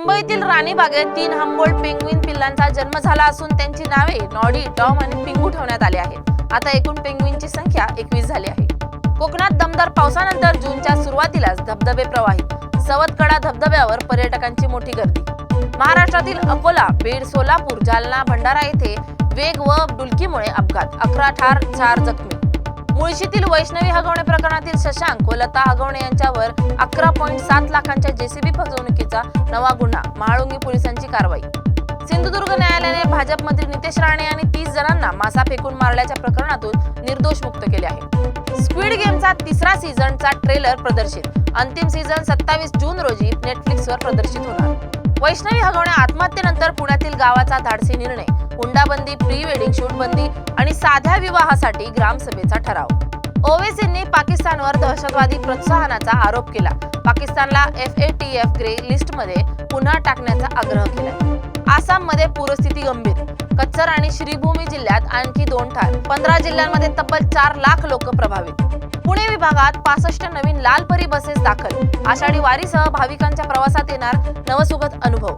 मुंबईतील राणीबागेत तीन हंबोल्ड पेंग्विन पिल्लांचा जन्म झाला असून त्यांची नावे नॉडी टॉम आणि पिंगू ठेवण्यात आली आहेत. आता एकूण पेंग्विनची संख्या एकवीस झाली आहे. कोकणात दमदार पावसानंतर जूनच्या सुरुवातीलाच धबधबे प्रवाहित. सवतकडा धबधब्यावर पर्यटकांची मोठी गर्दी. महाराष्ट्रातील अकोला बीड सोलापूर जालना भंडारा येथे वेग व डुलकीमुळे अपघात. अकरा ठार चार जखमी. मुळशीतील वैष्णवी हगवणे प्रकरणातील शशांक व लता हगवणे यांच्यावर अकरा पॉईंट सात लाखांच्या जेसीबी फसवणुकीचा नवा गुन्हा महाळुंगी पोलिसांची कारवाई. सिंधुदुर्ग न्यायालयाने भाजप मंत्री नितेश राणे आणि तीस जणांना मासा फेकून मारल्याच्या प्रकरणातून निर्दोष मुक्त केले आहे. स्क्विड गेमचा तिसरा सीझनचा ट्रेलर प्रदर्शित. अंतिम सीझन सत्तावीस जून रोजी नेटफ्लिक्सवर प्रदर्शित होणार. वैष्णवी हगवणे आत्महत्येनंतर पुण्यातील गावाचा धाडसी निर्णय. हुंडाबंदी प्री वेडिंग शूट बंदी आणि साध्या विवाहासाठी ग्रामसभेचा ठराव. ओवेसींनी पाकिस्तानवर दहशतवादी प्रोत्साहनाचा आरोप केला. पाकिस्तानला F A T F grey लिस्टमध्ये पुन्हा टाकण्याचा आग्रह केला आसाममध्ये पूरस्थिती गंभीर. कच्चर आणि श्रीभूमी जिल्ह्यात आणखी दोन ठार. पंधरा जिल्ह्यांमध्ये तब्बल चार लाख लोक प्रभावित. पुणे विभागात पासष्ट नवीन लालपरी बसेस दाखल. आषाढी वारीसह भाविकांच्या प्रवासात येणार नवसुगत अनुभव.